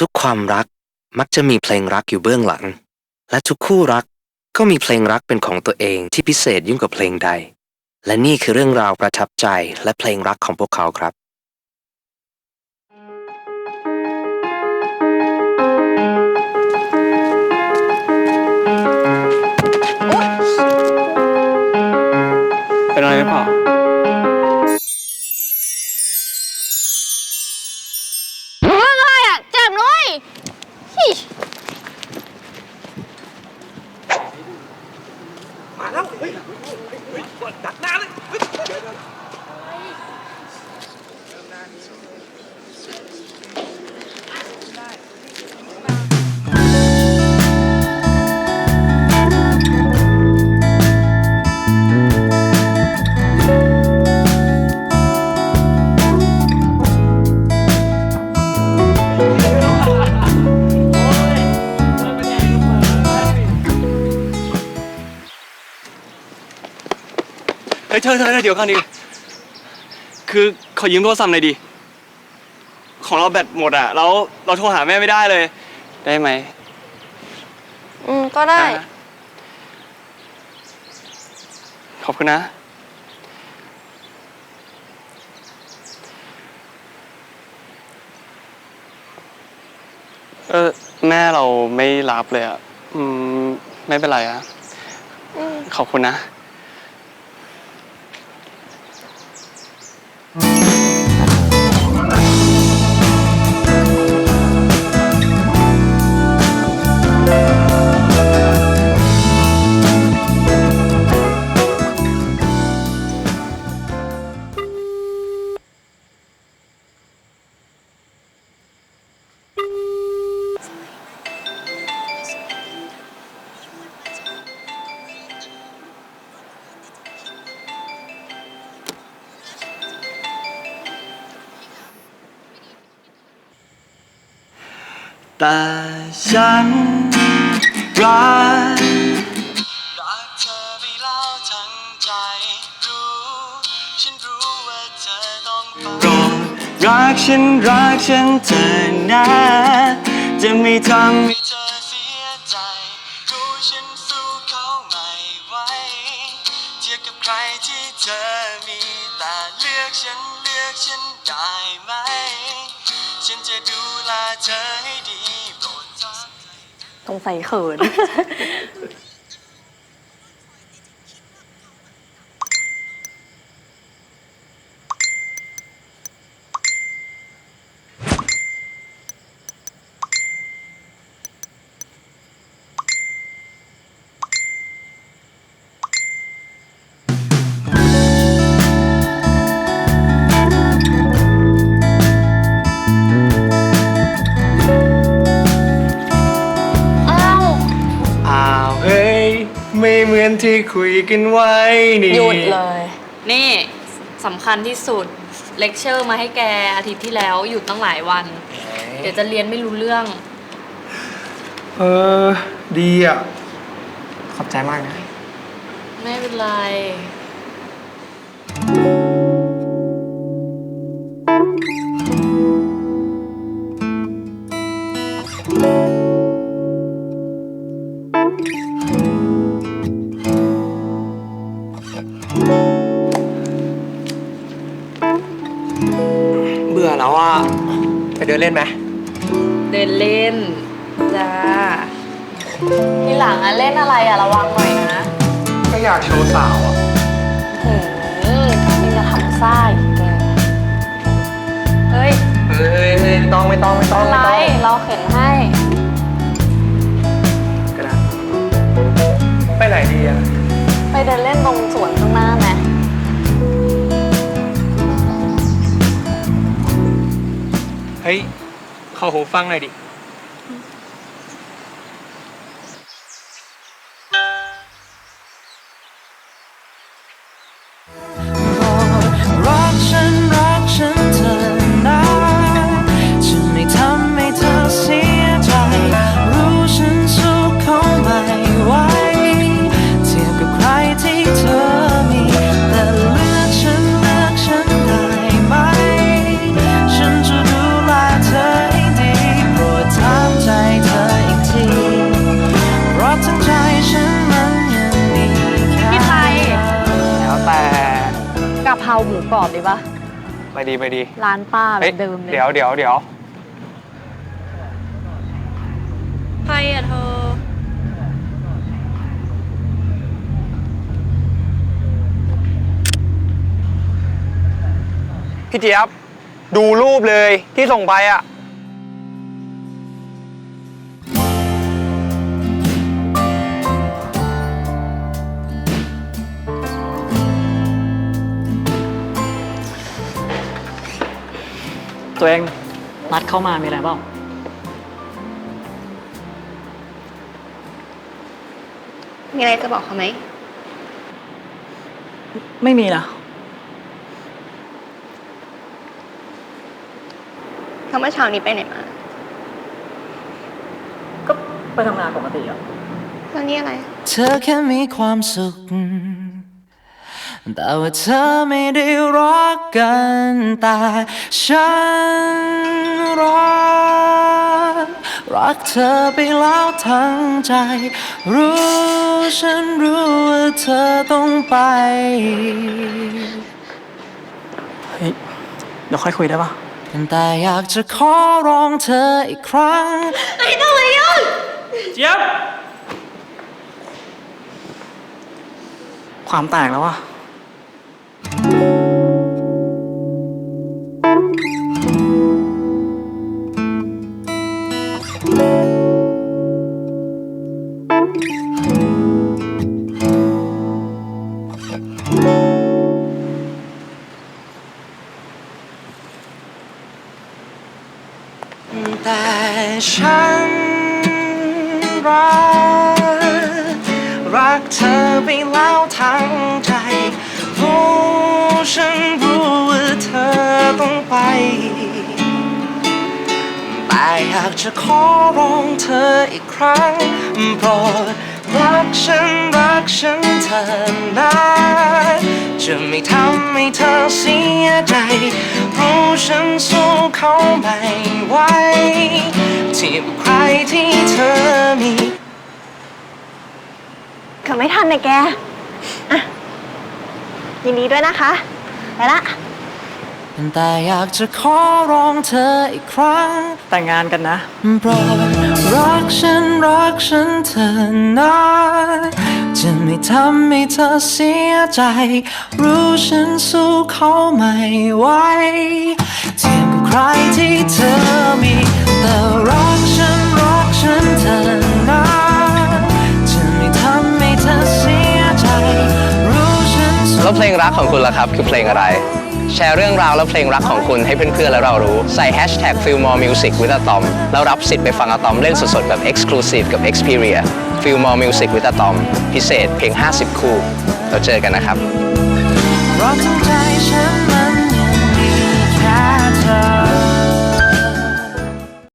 ทุกความรักมักจะมีเพลงรักอยู่เบื้องหลัง และทุกคู่รักก็มีเพลงรักเป็นของตัวเองที่พิเศษยิ่งกว่าเพลงใด และนี่คือเรื่องราวประทับใจและเพลงรักของพวกเขาครับ ฮ้ยเธอเธอเธอเดี๋ยวก่อนดิคือขอยืมโทรศัพท์หน่อยดิ ของเราแบตหมดอะแล้วเราโทรหาแม่ไม่ได้เลย ได้ไหมอืมก็ได้ นะขอบคุณนะ เออแม่เราไม่รับเลยอะอืม ไม่เป็นไรอะอืมขอบคุณนะ แต่ฉันรักรักเธอไปแล้วทั้งใจรู้ ฉันรู้ว่าเธอต้องไปโปรดรักฉันรักฉันเธอนะ จะไม่ทำให้ เลือกฉันเลือกฉันได้ไหม ฉันจะดูแลเธอให้ดีโปรดสงสัยเขิน ที่คุยกันไว้นี่หยุดเลย นี่สำคัญที่สุด เลคเชอร์มาให้แกอาทิตย์ที่แล้วหยุดตั้งหลายวัน เดี๋ยวจะเรียนไม่รู้เรื่อง เออ ดีอะ ขอบใจมากนะ ไม่เป็นไร ล่นไหมเดินเล่น จ้า ทีหลังอะเล่นอะไรอะระวังหน่อยนะก็อยากโชว์สาวอะ หืมนี่จะทำไส้แกเฮ้ยเฮ้ยไม่ต้องไม่ต้องไม่ต้องอะไรไม่ต้องเราเข็นให้ เฮ้ยขอหูฟังหน่อยดิ ปะไปดีไปดีร้านป้าแบเฮ้ยบเดิมเลยเดี๋ยวเดี๋ยวเดี๋ยวใครอะเธอ พี่เจี๊ยบดูรูปเลยที่ส่งไปอะ ตัวเองนัดเข้ามามีอะไรเปล่ามีอะไรจะบอกเขาไหม ไม่มีนะเขาเมื่อเช้านี้ไปไหนมา ก็ไปทำงานปกติอะแล้วนี่อะไร เธอแค่มีความสุข แต่ว่าเธอไม่ได้รักกันแต่ฉันรัก รักเธอไปแล้วทั้งใจ รู้ฉันรู้ว่าเธอต้องไป เฮ้ยเดี๋ยวค่อยคุยได้ปะแต่อยากจะขอร้องเธออีกครั้งเจี๊ยบ ความแตกแล้ววะ แต่ฉันรัก รักเธอไปแล้วทั้งใจรู้ฉันรู้ว่าเธอต้องไป แต่อยากจะขอร้องเธออีกครั้งโปรดรักฉันรักฉันเธอนะจะไม่ทำให้เธอเสียใจรู้ฉันสู้ เขาไม่ไหวทีบกับใครที่เธอมีเกือบไม่ทันเลยแกอะยินดีด้วยนะคะ ไปละ แต่อยากจะขอร้องเธออีกครั้ง แต่งงานกันนะ โปรดรักฉันรักฉันเธอนะจะไม่ทำให้เธอเสียใจ รู้ฉันสู้เขาไม่ไหวทียบกับใค รที่เธอมีแต่รักฉันรักฉันเธอนะจะไม่ทำให้เธอเสียใจรู้ฉันแล้วเพลงรักของคุณล่ะครับ คือเพลงอะไร แชร์เรื่องราวและเพลงรักของคุณให้เพื่อนๆและเรารู้ ใส่ hashtag feel more music with atom แล้วรับสิทธิ์ไปฟังอะตอมเล่นสดๆ แบบ exclusive กับ Xperia feel more music with atom พิเศษเพียง 50 คู่ เราเจอกันนะครับราะทั้งใจฉันมัน